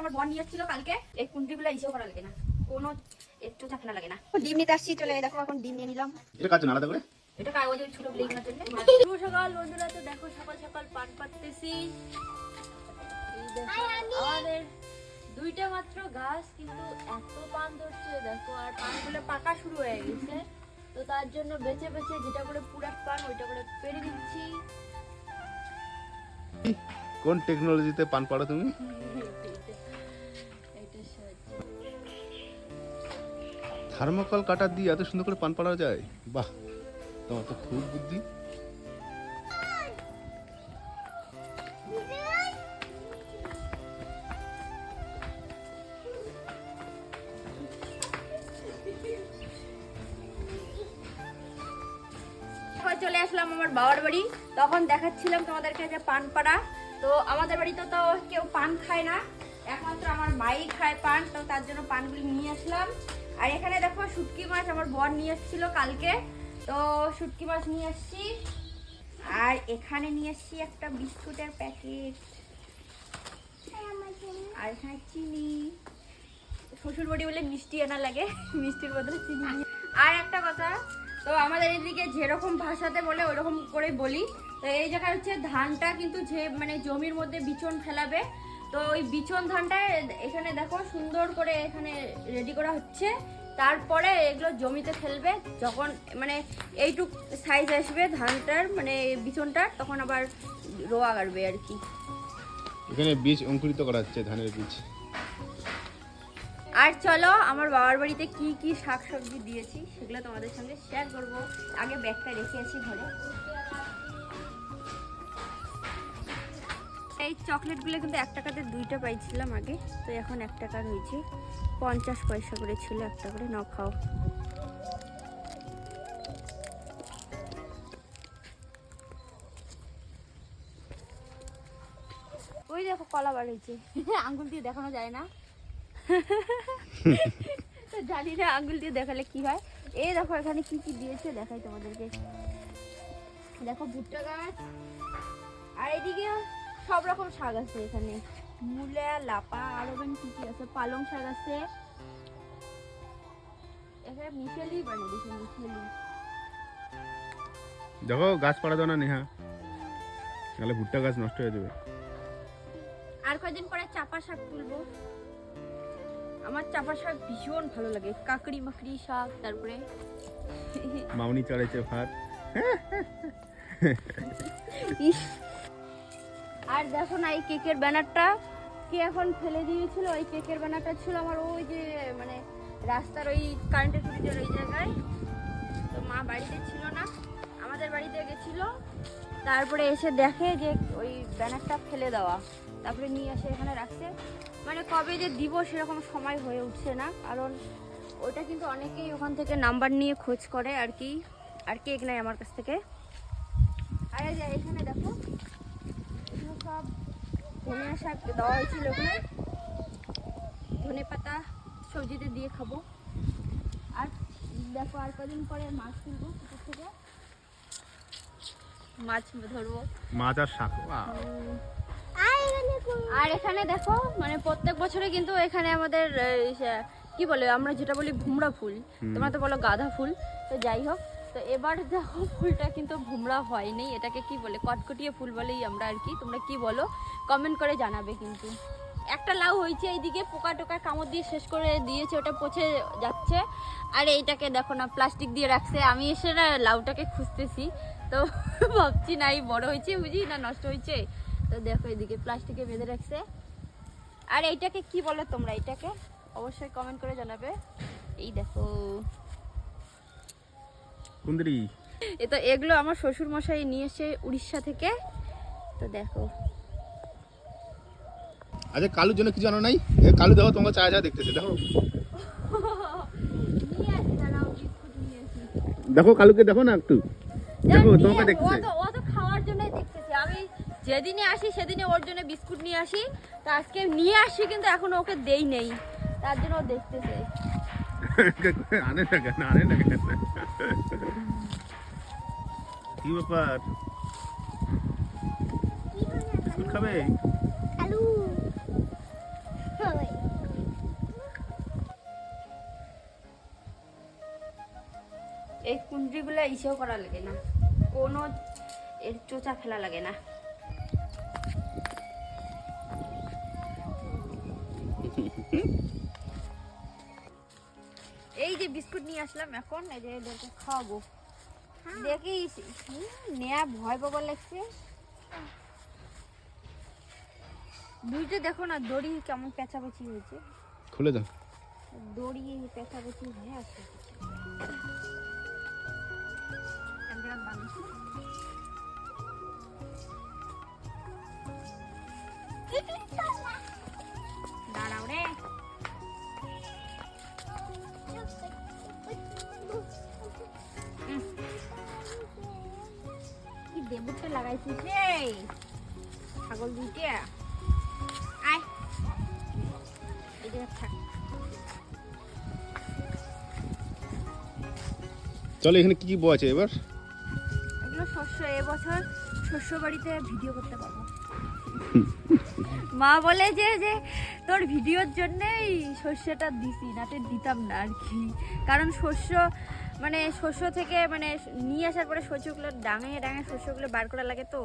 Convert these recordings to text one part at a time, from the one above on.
আমার বর নিয়ে এসেছিল কালকে এই কুন্ডিগুলো ইসেও করা লাগে না। কোনো একটু ঝাপনা লাগে না। ডিম নিতে আসছি চলে দেখো এখন ডিম নিয়ে নিলাম। এটা কাজ আলাদা করে? এটা কাগজে ছোট ব্লেকের জন্য? শুভ সকাল বন্ধুরা তো দেখো সকাল সকাল পান পাততেছি। দেখো, আমাদের দুইটা মাত্র গাছ কিন্তু এত পান ধরছে দেখো আর পানগুলো পাকা শুরু হয়ে গেছে। তো তার জন্য বেছে বেছে যেটা করে পুরা পান ওইটা করে পেরে দিচ্ছি কোন টেকনোলজিতে পান পাড়ো তুমি? থার্মোকল কাটার দিয়ে এত সুন্দর করে পান পাড়া যায়? বাহ, তোমার তো খুব বুদ্ধি। চলে আসলাম আমার বাবার বাড়ি। তখন দেখাচ্ছিলাম তোমাদেরকে যে পান পাড়া। তো আমাদের বাড়িতে তো কেউ পান খায় না। একমাত্র আমার মাই খায় পান, তো তার জন্য পানগুলি নিয়ে আসলাম। আর এখানে দেখো শুটকি মাছ আমার বর নিয়ে এসেছিল কালকে। তো শুটকি মাছ নিয়ে আসছি। আর এখানে নিয়ে আসছি একটা বিস্কুটের প্যাকেট। আর এখানে চিনি। শ্বশুর বাড়ি বলে মিষ্টি আনা লাগে, মিষ্টির বদলে চিনি আর একটা কথা, তো আমাদের এদিকে যেরকম ভাষাতে বলে ওরকম করে বলি। তো এই জায়গায় হচ্ছে ধানটা কিন্তু যে মানে জমির মধ্যে বিচন ফেলাবে তো ওই বিচন ধানটা এখানে দেখো সুন্দর করে এখানে রেডি করা হচ্ছে। তারপরে এগুলো জমিতে ফেলবে। যখন মানে এইটুক সাইজ আসবে ধানটার মানে বিচনটার তখন আবার রোয়া গাড়বে আর কি। এখানে বীজ অঙ্কুরিত করা হচ্ছে ধানের বীজ। আর চলো আমার বাবার বাড়িতে কি কি শাক সবজি দিয়েছি সেগুলো তোমাদের সঙ্গে শেয়ার করব। আগে ব্যাগটা রেখে আসি ঘরে। এই চকলেটগুলো কিন্তু এক টাকাতে দুইটা পাইছিলাম আগে, তো এখন এক টাকার হয়েছে পঞ্চাশ পয়সা করে ছিল একটা করে ন খাও। ওই দেখো, কলা বার হয়েছে। আঙ্গুল দিয়ে দেখানো যায় না। তো জানি না আঙ্গুল দিয়ে দেখালে কি হয়। এই দেখো, এখানে কি কি দিয়েছে, দেখাই তোমাদেরকে। দেখো, ভুট্টা গাছ। আর এদিকে সব রকম শাক আছে এখানে। মূলা লাপা আরও কি কি আছে? পালং শাক আছে। এখানে মিশেলি বানিয়ে দিয়েছে মিশেলি। দেখো গাছ পাড়া দাও না নেহা। নাহলে ভুট্টা গাছ নষ্ট হয়ে যাবে। আর কয়েকদিন পরে চাপা শাক তুলবো? আমার চাপা শাক ভীষণ ভালো লাগে। কাকড়ি মাকড়ি শাক তারপরে মামনি চড়েছে ভাত। ইস আর দেখো না এই কেকের ব্যানারটা। কে এখন ফেলে দিয়েছিল? ওই কেকের ব্যানারটা ছিল আমার ওই যে মানে রাস্তার ওই কারেন্টের খুঁটিটার ওই জায়গায়। তো মা বাড়িতে ছিল না, আমাদের বাড়িতে গেছিল। তারপরে এসে দেখে যে ওই ব্যানারটা ফেলে দেওয়া। তারপরে নিয়ে এসে এখানে রাখছে। মানে কবে যে দিব সেরকম সময় হয়ে উঠছে না। কারণ ওটা কিন্তু অনেকেই ওখান থেকে নাম্বার নিয়ে খোঁজ করে আর কি। আর কেক নেয় আমার কাছ থেকে। আরে এখানে ধনে শাক দেওয়া হয়েছিল ওখানে ধনে পাতা সবজিতে দিয়ে খাব। আর দেখো আর কদিন পরে মাছ তুলবো পুকুর থেকে। মাছ ধরবো। মাছ আর শাক আর এখানে দেখো মানে প্রত্যেক বছরে কিন্তু এখানে আমাদের কি বলে আমরা যেটা বলি ভুমরা ফুল তোমরা তো বলো গাঁদা ফুল। তো যাই হোক তো এবার দেখো ফুলটা কিন্তু ভুমরা হয়নি, এটাকে কি বলে, কটকটিয়ে ফুল বলেই আমরা আর কি, তোমরা কি বলো? কমেন্ট করে জানাবে কিন্তু। একটা লাউ হয়েছে এইদিকে, পোকা টোকা কামড় দিয়ে শেষ করে দিয়েছে, ওটা পচে যাচ্ছে। আর এইটাকে দেখো না প্লাস্টিক দিয়ে রাখছে। আমি এসে না লাউটাকে খুঁজতেছি, তো ভাবছি না এই বড় হয়েছে বুঝি না নষ্ট হয়েছে। তো দেখো এদিকে প্লাস্টিকে বেঁধে রাখছে। আর এইটাকে কি বলো তোমরা এটাকে অবশ্যই কমেন্ট করে জানাবে। এই দেখো। কুন্দ্রি। এ তো এগুলো আমার শ্বশুর মশাই নিয়ে এসে উড়িষ্যা থেকে। তো দেখো। আচ্ছা কালুর জন্য কিছু জানো নাই? কালু দেখো তোমাকে চা চা দেখতেছে দেখো। নিয়ে আসি দাঁড়াও বিস্কুট নিয়ে আসি দেখো কালুকে দেখো না একটু। দেখো তোমাকে আসি, ও দেখতেছে। তো ও তো খাওয়ার জন্যই দেখতেছে। আমি যেদিনে আসি সেদিনে ওর জন্য বিস্কুট নিয়ে আসি। তো আজকে নিয়ে আসি কিন্তু এখনও ওকে দেই নেই। তার জন্য ও দেখতেছে। আনে না কেন আনে না কি ব্যাপার বিস্কুট খাবে আলু এই কুন্ড্রিগুলো ইসেও করা লাগে না কোনো এর চোচা ফেলা লাগে না Mm-hmm. বিস্কুট নিয়ে আসলাম এখন এই যে এদেরকে খাওয়াবো। দেখি নেয়া ভয় পাবার লাগছে। দুইটা দেখো না দড়ি কেমন পেঁচাপেচি হয়েছে। খুলে দাও। দড়ি পেঁচাপেচি হয়ে আছে। ক্যামেরা বানিয়েছি। দেবুরটা লাগাইছিস ছাগল দুইটা। আয়। চলো এখানে কি কি বউ আছে এবার? এগুলো শস্য এবছর শস্য বাড়িতে ভিডিও করতে পারব। মা বলে যে যে তোর ভিডিওর জন্যই শস্যটা দিছি নাতে দিতাম না আর কি। কারণ শস্য মানে শস্য থেকে মানে নিয়ে আসার পরে শস্যগুলো ডাঙে ডাঙে শস্যগুলো বার করা লাগে তো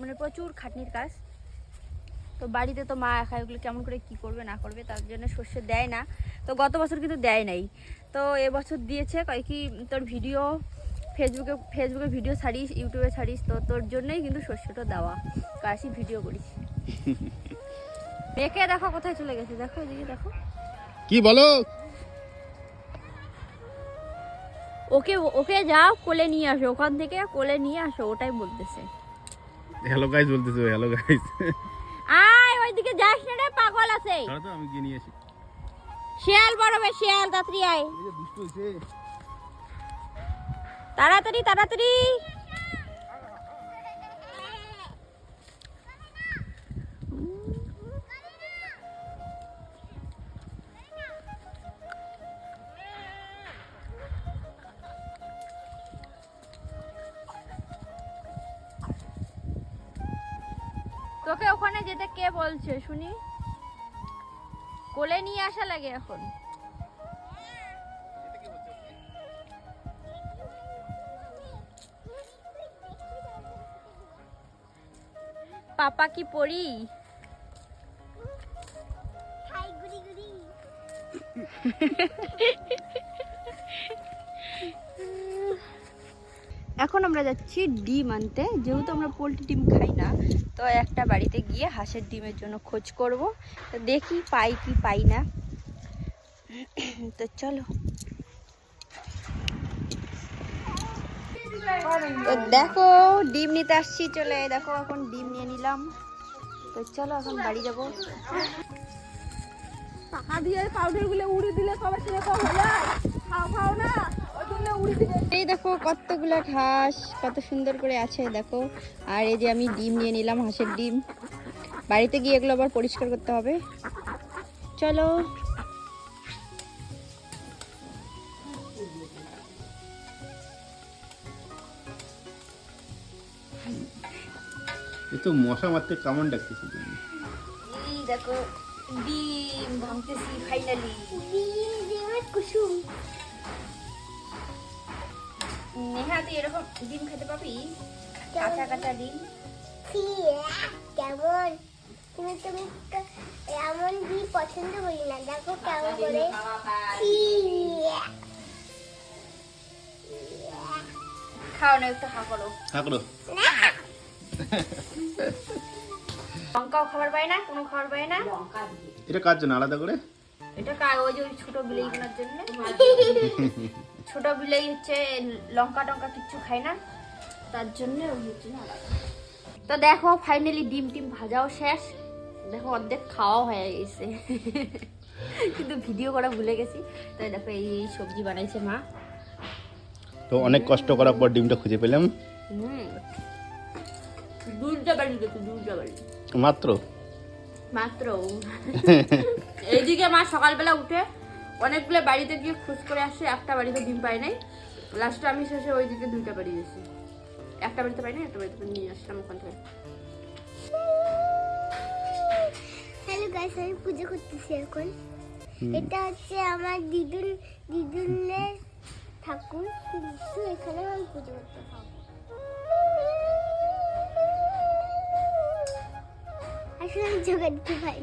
মানে প্রচুর খাটনির কাজ। তো বাড়িতে তো মা একা ওগুলো কেমন করে কি করবে না করবে তার জন্য শস্য দেয় না। তো গত বছর কিন্তু দেয় নাই। তো এবছর দিয়েছে কয় কি তোর ভিডিও ফেসবুকে ফেসবুকে ভিডিও ছাড়িস ইউটিউবে ছাড়িস তো তোর জন্যই কিন্তু শস্যটা দেওয়া। আসি ভিডিও করিস। মেয়েকে দেখো কোথায় চলে গেছে। দেখো এদিকে দেখো। কি বলো? ওকে ওকে যাও কোলে নিয়ে আসো ওখান থেকে কোলে নিয়ে আসো ওটাই বলতেছে। হ্যালো গাইস বলতেছে হ্যালো গাইস আয় ওইদিকে যাস না রে পাগল আছে। তো আমি গিয়ে নিয়ে আসি। শিয়াল বড় বে শিয়াল তাড়াতাড়ি আয়। তাড়াতাড়ি তাড়াতাড়ি। তোকে ওখানে যেতে কে বলছে শুনি? কোলে নিয়ে আসা লাগে এখন। পাপা কি পড়ি? এখন আমরা যাচ্ছি ডিম আনতে। যেহেতু আমরা পোলট্রি ডিম খাই না, তো একটা বাড়িতে গিয়ে হাঁসের ডিমের জন্য খোঁজ করব। তো দেখি পাই কি পাই না। তো চলো। তো দেখো, ডিম নিতে আসছি, চলে দেখো, এখন ডিম নিয়ে নিলাম। তো চলো, এখন বাড়ি যাব। পাখা দিয়ে পাউডারগুলো উড়ে দিলে সবার সেরকম খাও খাও না ওই জন্য উড়ে দিলে এই দেখো কতগুলো ঘাস কত সুন্দর করে আছে দেখো। আর এই যে আমি ডিম নিয়ে নিলাম হাঁসের ডিম। বাড়িতে গিয়ে এগুলো আবার পরিষ্কার করতে হবে। চলো। এ তো মশা মারতে কেমন ডাকতেছে তুমি? এই দেখো ডিম ভাঙতেছি ফাইনালি কুসুম। নেহা তুই এরকম ডিম খেতে পাবি? কাঁচা কাঁচা ডিম। কেমন? তুমি তুমি এমন বি পছন্দ করি না। দেখো কেমন করে খাও না একটু হা করো। করো। লঙ্কাও খাবার পায় না কোনো খাবার পায় না। এটা কার জন্য? আলাদা করে? এটা কা ওই যে ওই ছোট বিলেইগুলোর জন্য। ছোট বিলেই হচ্ছে লঙ্কা টঙ্কা কিচ্ছু খায় না। তার জন্য ওই হচ্ছে না। তো দেখো ফাইনালি ডিম টিম ভাজাও শেষ। দেখো অর্ধেক খাওয়াও হয়ে গেছে। কিন্তু ভিডিও করা ভুলে গেছি। তাই দেখো এই এই সবজি বানাইছে মা। তো অনেক কষ্ট করার পর ডিমটা খুঁজে পেলাম। হুম। দুধটা বাড়ি গেছে দুধটা বাড়ি। মাত্র? মাত্র। এইদিকে মা সকালবেলা উঠে অনেকগুলো বাড়িতে গিয়ে খোঁজ করে আসছে একটা বাড়িতে ডিম পাই নাই। লাস্টে আমি শেষে ওইদিকে দুইটা বাড়ি গেছি। একটা বাড়িতে পাই নাই একটা বাড়িতে নিয়ে আসলাম ওখান থেকে। হ্যালো গাইস আমি পুজো করতেছি এখন। এটা হচ্ছে আমার দিদুন দিদুনের ঠাকুর। কিন্তু এখানে আমি পুজো করতে পাবো আসলে আমি জোগাড় দিতে পারি